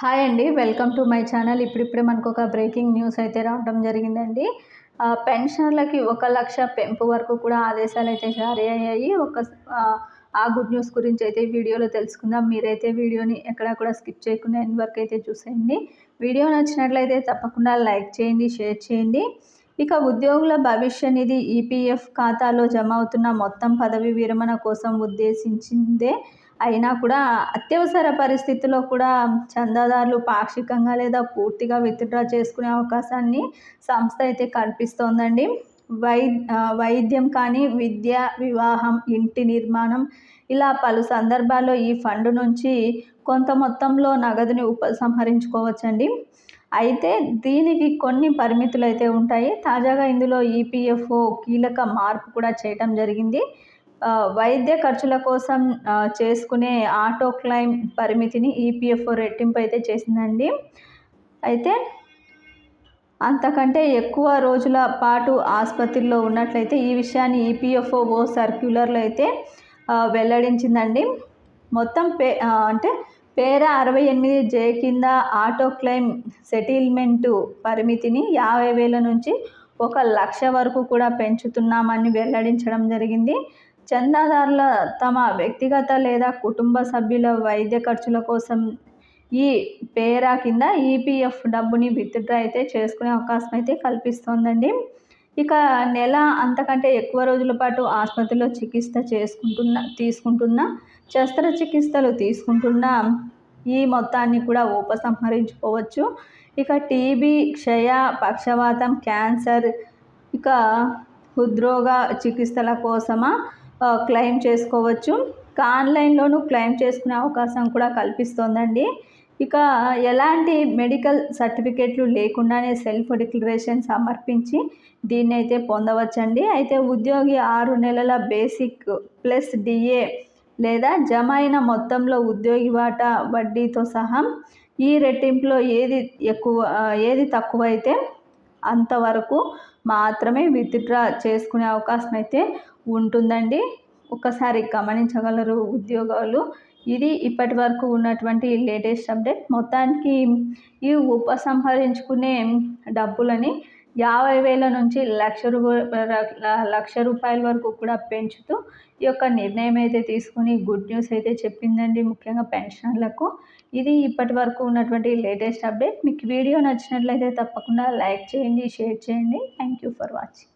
Hi అండి. Welcome to my channel. ఇప్పుడిప్పుడే మనకు ఒక బ్రేకింగ్ న్యూస్ అయితే రావడం జరిగిందండి. పెన్షనర్లకి ఒక లక్ష పెంపు వరకు కూడా ఆదేశాలు అయితే జారీ అయ్యాయి. ఒక ఆ గుడ్ న్యూస్ గురించి అయితే వీడియోలో తెలుసుకుందాం. మీరైతే వీడియోని ఎక్కడ కూడా స్కిప్ చేయకుండా ఎన్ని వరకు అయితే చూసేయండి. వీడియో నచ్చినట్లయితే తప్పకుండా లైక్ చేయండి షేర్ చేయండి. ఇక ఉద్యోగుల భవిష్య నిధి ఈపీఎఫ్ ఖాతాలో జమ అవుతున్న మొత్తం పదవి విరమణ కోసం ఉద్దేశించిందే అయినా కూడా అత్యవసర పరిస్థితుల్లో కూడా చందాదారులు పాక్షికంగా లేదా పూర్తిగా విత్డ్రా చేసుకునే అవకాశాన్ని సంస్థ అయితే కల్పిస్తోందండి. వై వైద్యం కానీ విద్య వివాహం ఇంటి నిర్మాణం ఇలా పలు సందర్భాల్లో ఈ ఫండ్ నుంచి కొంత మొత్తంలో నగదుని ఉపసంహరించుకోవచ్చండి అయితే దీనికి కొన్ని పరిమితులు అయితే ఉంటాయి. తాజాగా ఇందులో ఈపీఎఫ్ఓ కీలక మార్పు కూడా చేయటం జరిగింది. వైద్య ఖర్చుల కోసం చేసుకునే ఆటో క్లైమ్ పరిమితిని ఈపీఎఫ్ఓ రెట్టింపు అయితే చేసిందండి. అయితే అంతకంటే ఎక్కువ రోజుల పాటు ఆసుపత్రిలో ఉన్నట్లయితే ఈ విషయాన్ని ఈపీఎఫ్ఓ ఓ సర్క్యులర్లో అయితే వెల్లడించిందండి. మొత్తం పే అంటే పేర అరవై ఎనిమిది జే కింద ఆటో క్లెయిమ్ సెటిల్మెంటు పరిమితిని యాభై వేల నుంచి ఒక లక్ష వరకు కూడా పెంచుతున్నామని వెల్లడించడం జరిగింది. చందాదారుల తమ వ్యక్తిగత లేదా కుటుంబ సభ్యుల వైద్య ఖర్చుల కోసం ఈ పేరా కింద ఈపీఎఫ్ డబ్బుని విత్డ్రా అయితే చేసుకునే అవకాశం అయితే కల్పిస్తోందండి. ఇక నెల అంతకంటే ఎక్కువ రోజుల పాటు ఆసుపత్రిలో చికిత్స చేసుకుంటున్న తీసుకుంటున్న శస్త్రచికిత్సలు తీసుకుంటున్న ఈ మొత్తాన్ని కూడా ఉపసంహరించుకోవచ్చు. ఇక టీబీ క్షయ పక్షవాతం క్యాన్సర్ ఇక హృద్రోగ చికిత్సల కోసమా క్లెయిమ్ చేసుకోవచ్చు. ఆన్లైన్లోనూ క్లెయిమ్ చేసుకునే అవకాశం కూడా కల్పిస్తోందండి. ఇక ఎలాంటి మెడికల్ సర్టిఫికేట్లు లేకుండానే సెల్ఫ్ డిక్లరేషన్ సమర్పించి దీన్ని అయితే పొందవచ్చండి. అయితే ఉద్యోగి ఆరు నెలల బేసిక్ ప్లస్ డిఏ లేదా జమ అయిన మొత్తంలో ఉద్యోగి వాటా వడ్డీతో సహా ఈ రెట్టింపులో ఏది ఎక్కువ ఏది తక్కువ అయితే అంతవరకు మాత్రమే విత్డ్రా చేసుకునే అవకాశం అయితే ఉంటుందండి. ఒకసారి గమనించగలరు ఉద్యోగాలు. ఇది ఇప్పటి వరకు ఉన్నటువంటి లేటెస్ట్ అప్డేట్. మొత్తానికి ఈ ఉపసంహరించుకునే డబ్బులని యాభై వేల నుంచి లక్ష రూ లక్ష రూపాయల వరకు కూడా పెంచుతూ ఈ యొక్క నిర్ణయం అయితే తీసుకుని గుడ్ న్యూస్ అయితే చెప్పిందండి ముఖ్యంగా పెన్షనర్లకు. ఇది ఇప్పటి వరకు ఉన్నటువంటి లేటెస్ట్ అప్డేట్. మీకు వీడియో నచ్చినట్లయితే తప్పకుండా లైక్ చేయండి షేర్ చేయండి. Thank you for watching.